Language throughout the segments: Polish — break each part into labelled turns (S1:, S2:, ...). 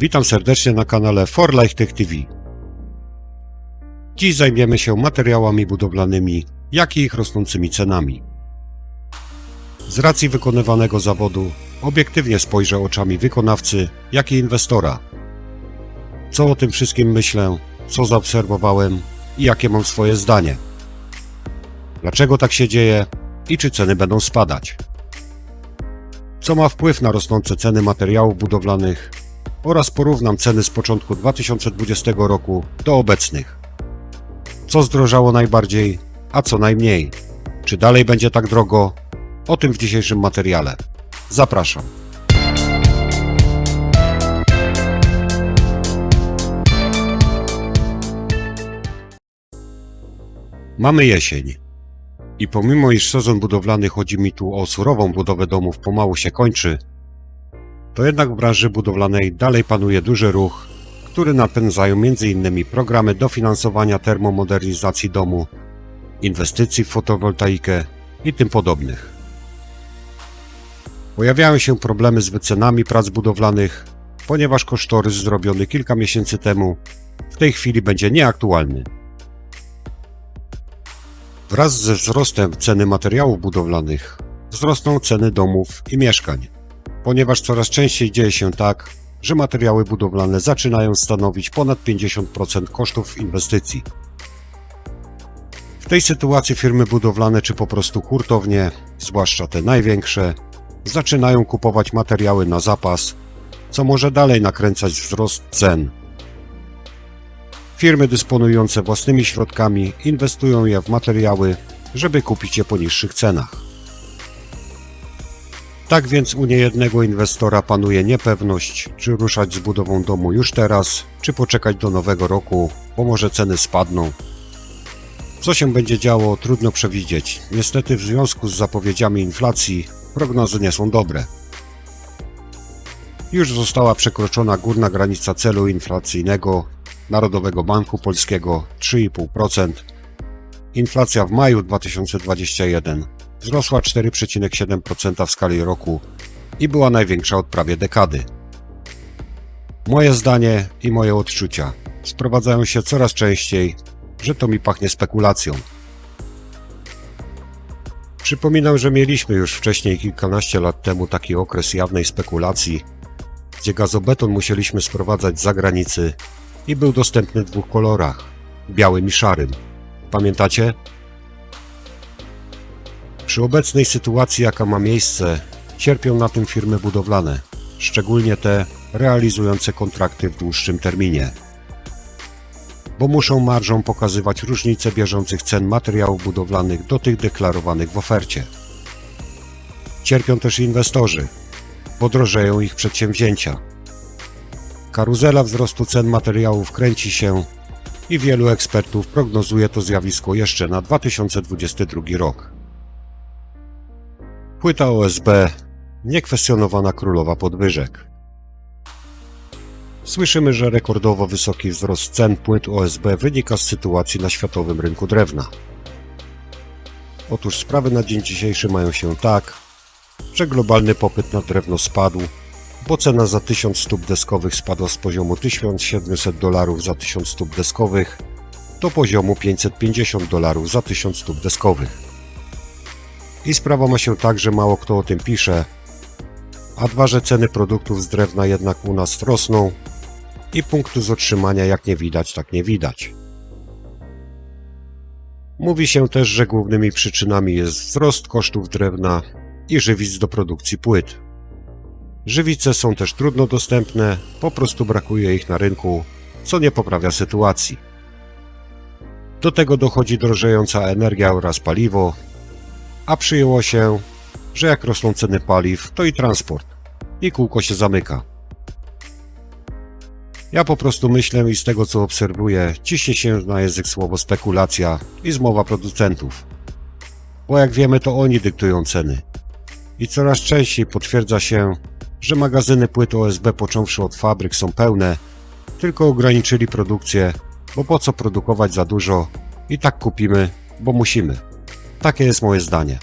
S1: Witam serdecznie na kanale For Tech TV. Dziś zajmiemy się materiałami budowlanymi, jak i ich rosnącymi cenami. Z racji wykonywanego zawodu obiektywnie spojrzę oczami wykonawcy, jak i inwestora. Co o tym wszystkim myślę, co zaobserwowałem i jakie mam swoje zdanie. Dlaczego tak się dzieje i czy ceny będą spadać? Co ma wpływ na rosnące ceny materiałów budowlanych oraz porównam ceny z początku 2020 roku do obecnych. Co zdrożało najbardziej, a co najmniej? Czy dalej będzie tak drogo? O tym w dzisiejszym materiale. Zapraszam. Mamy jesień. I pomimo iż sezon budowlany chodzi mi tu o surową budowę domów pomału się kończy, to jednak w branży budowlanej dalej panuje duży ruch, który napędzają m.in. programy dofinansowania termomodernizacji domu, inwestycji w fotowoltaikę i tym podobnych. Pojawiają się problemy z wycenami prac budowlanych, ponieważ kosztorys zrobiony kilka miesięcy temu w tej chwili będzie nieaktualny. Wraz ze wzrostem ceny materiałów budowlanych wzrosną ceny domów i mieszkań, ponieważ coraz częściej dzieje się tak, że materiały budowlane zaczynają stanowić ponad 50% kosztów inwestycji. W tej sytuacji firmy budowlane czy po prostu hurtownie, zwłaszcza te największe, zaczynają kupować materiały na zapas, co może dalej nakręcać wzrost cen. Firmy dysponujące własnymi środkami inwestują je w materiały, żeby kupić je po niższych cenach. Tak więc u niejednego inwestora panuje niepewność, czy ruszać z budową domu już teraz, czy poczekać do nowego roku, bo może ceny spadną. Co się będzie działo, trudno przewidzieć. Niestety, w związku z zapowiedziami inflacji, prognozy nie są dobre. Już została przekroczona górna granica celu inflacyjnego Narodowego Banku Polskiego 3,5%. Inflacja w maju 2021 wzrosła 4,7% w skali roku i była największa od prawie dekady. Moje zdanie i moje odczucia sprowadzają się coraz częściej, że to mi pachnie spekulacją. Przypominam, że mieliśmy już wcześniej kilkanaście lat temu taki okres jawnej spekulacji, gdzie gazobeton musieliśmy sprowadzać z zagranicy i był dostępny w dwóch kolorach białym i szarym. Pamiętacie? Przy obecnej sytuacji, jaka ma miejsce, cierpią na tym firmy budowlane, szczególnie te realizujące kontrakty w dłuższym terminie, bo muszą marżą pokazywać różnice bieżących cen materiałów budowlanych do tych deklarowanych w ofercie. Cierpią też inwestorzy, bo drożeją ich przedsięwzięcia. Karuzela wzrostu cen materiałów kręci się i wielu ekspertów prognozuje to zjawisko jeszcze na 2022 rok. Płyta OSB niekwestionowana królowa podwyżek. Słyszymy, że rekordowo wysoki wzrost cen płyt OSB wynika z sytuacji na światowym rynku drewna. Otóż sprawy na dzień dzisiejszy mają się tak, że globalny popyt na drewno spadł, bo cena za 1000 stóp deskowych spadła z poziomu 1700 dolarów za 1000 stóp deskowych do poziomu 550 dolarów za 1000 stóp deskowych. I sprawa ma się tak, że mało kto o tym pisze, a dwa, że ceny produktów z drewna jednak u nas rosną i punktu z otrzymania jak nie widać, tak nie widać. Mówi się też, że głównymi przyczynami jest wzrost kosztów drewna i żywic do produkcji płyt. Żywice są też trudno dostępne, po prostu brakuje ich na rynku, co nie poprawia sytuacji. Do tego dochodzi drożejąca energia oraz paliwo, a przyjęło się, że jak rosną ceny paliw, to i transport. I kółko się zamyka. Ja po prostu myślę i z tego co obserwuję, ciśnie się na język słowo spekulacja i zmowa producentów. Bo jak wiemy, to oni dyktują ceny. I coraz częściej potwierdza się, że magazyny płyt OSB począwszy od fabryk są pełne, tylko ograniczyli produkcję, bo po co produkować za dużo i tak kupimy, bo musimy. Takie jest moje zdanie.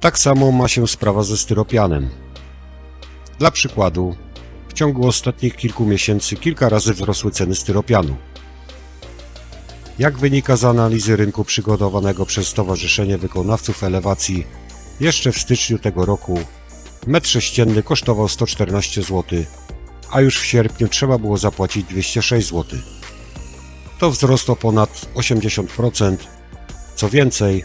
S1: Tak samo ma się sprawa ze styropianem. Dla przykładu, ciągu ostatnich kilku miesięcy kilka razy wzrosły ceny styropianu. Jak wynika z analizy rynku przygotowanego przez Stowarzyszenie Wykonawców Elewacji, jeszcze w styczniu tego roku metr sześcienny kosztował 114 zł, a już w sierpniu trzeba było zapłacić 206 zł. To wzrost o ponad 80%. Co więcej,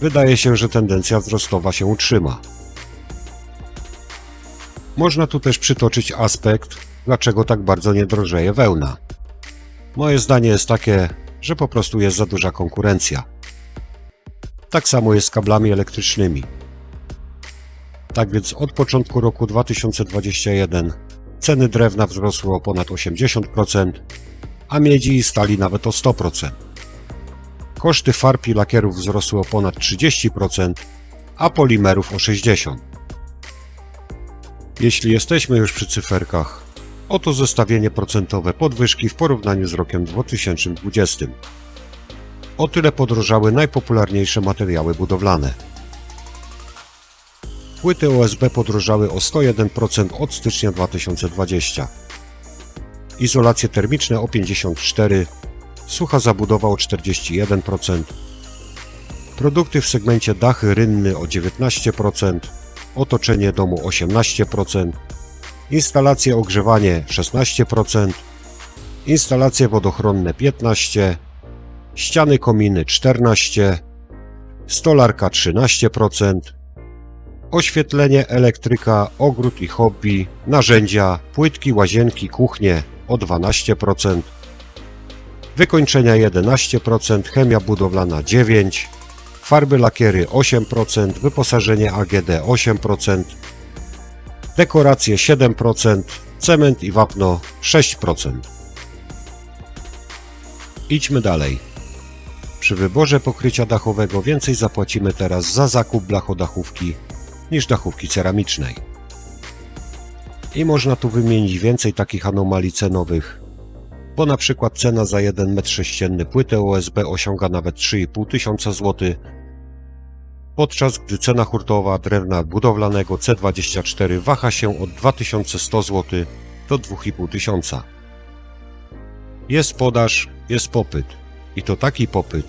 S1: wydaje się, że tendencja wzrostowa się utrzyma. Można tu też przytoczyć aspekt, dlaczego tak bardzo nie drożeje wełna. Moje zdanie jest takie, że po prostu jest za duża konkurencja. Tak samo jest z kablami elektrycznymi. Tak więc od początku roku 2021 ceny drewna wzrosły o ponad 80%, a miedzi i stali nawet o 100%. Koszty farb i lakierów wzrosły o ponad 30%, a polimerów o 60%. Jeśli jesteśmy już przy cyferkach, oto zestawienie procentowe podwyżki w porównaniu z rokiem 2020. O tyle podrożały najpopularniejsze materiały budowlane. Płyty OSB podrożały o 101% od stycznia 2020. Izolacje termiczne o 54%, sucha zabudowa o 41%, produkty w segmencie dachy rynny o 19%, otoczenie domu 18%, instalacje ogrzewanie 16%, instalacje wodochronne 15%, ściany kominy 14%, stolarka 13%, oświetlenie, elektryka, ogród i hobby, narzędzia, płytki, łazienki, kuchnie o 12%, wykończenia 11%, chemia budowlana 9%, farby lakiery 8%, wyposażenie AGD 8%, dekoracje 7%, cement i wapno 6%. Idźmy dalej. Przy wyborze pokrycia dachowego więcej zapłacimy teraz za zakup blachodachówki niż dachówki ceramicznej. I można tu wymienić więcej takich anomalii cenowych, bo na przykład cena za 1 m3 płyty OSB osiąga nawet 3,5 tysiąca złotych, podczas gdy cena hurtowa drewna budowlanego C24 waha się od 2100 zł do 2500. Jest podaż, jest popyt i to taki popyt,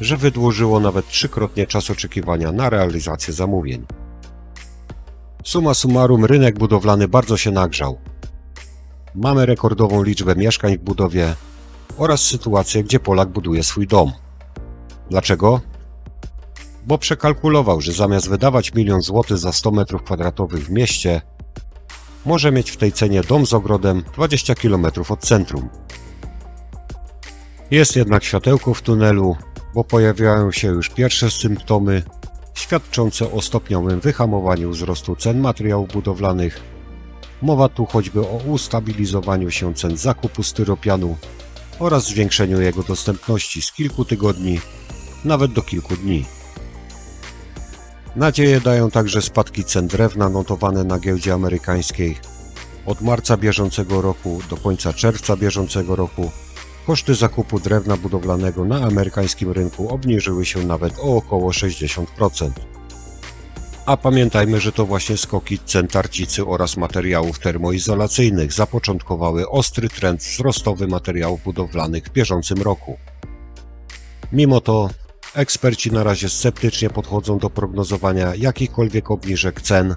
S1: że wydłużyło nawet trzykrotnie czas oczekiwania na realizację zamówień. Suma summarum rynek budowlany bardzo się nagrzał. Mamy rekordową liczbę mieszkań w budowie oraz sytuację, gdzie Polak buduje swój dom. Dlaczego? Bo przekalkulował, że zamiast wydawać milion złotych za 100 m2 w mieście, może mieć w tej cenie dom z ogrodem 20 km od centrum. Jest jednak światełko w tunelu, bo pojawiają się już pierwsze symptomy świadczące o stopniowym wyhamowaniu wzrostu cen materiałów budowlanych. Mowa tu choćby o ustabilizowaniu się cen zakupu styropianu oraz zwiększeniu jego dostępności z kilku tygodni nawet do kilku dni. Nadzieję dają także spadki cen drewna notowane na giełdzie amerykańskiej. Od marca bieżącego roku do końca czerwca bieżącego roku koszty zakupu drewna budowlanego na amerykańskim rynku obniżyły się nawet o około 60%. A pamiętajmy, że to właśnie skoki cen tarcicy oraz materiałów termoizolacyjnych zapoczątkowały ostry trend wzrostowy materiałów budowlanych w bieżącym roku. Mimo to eksperci na razie sceptycznie podchodzą do prognozowania jakichkolwiek obniżek cen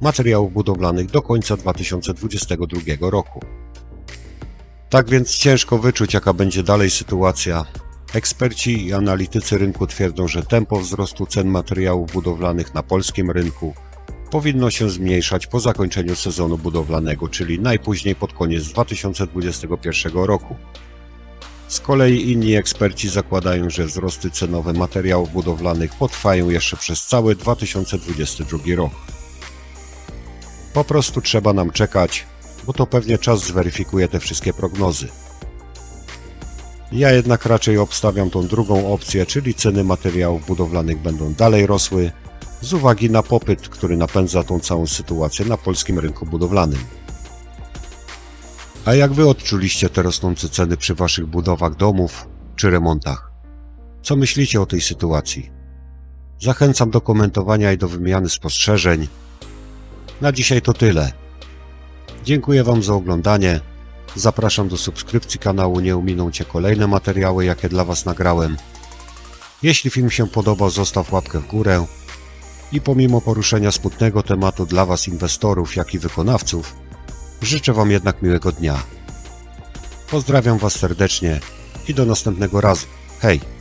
S1: materiałów budowlanych do końca 2022 roku. Tak więc ciężko wyczuć, jaka będzie dalej sytuacja. Eksperci i analitycy rynku twierdzą, że tempo wzrostu cen materiałów budowlanych na polskim rynku powinno się zmniejszać po zakończeniu sezonu budowlanego, czyli najpóźniej pod koniec 2021 roku. Z kolei inni eksperci zakładają, że wzrosty cenowe materiałów budowlanych potrwają jeszcze przez cały 2022 rok. Po prostu trzeba nam czekać, bo to pewnie czas zweryfikuje te wszystkie prognozy. Ja jednak raczej obstawiam tą drugą opcję, czyli ceny materiałów budowlanych będą dalej rosły z uwagi na popyt, który napędza tą całą sytuację na polskim rynku budowlanym. A jak wy odczuliście te rosnące ceny przy waszych budowach domów czy remontach? Co myślicie o tej sytuacji? Zachęcam do komentowania i do wymiany spostrzeżeń. Na dzisiaj to tyle. Dziękuję Wam za oglądanie. Zapraszam do subskrypcji kanału, nie ominą Cię kolejne materiały, jakie dla Was nagrałem. Jeśli film się podobał, zostaw łapkę w górę. I pomimo poruszenia smutnego tematu dla Was inwestorów, jak i wykonawców, życzę Wam jednak miłego dnia. Pozdrawiam Was serdecznie i do następnego razu. Hej!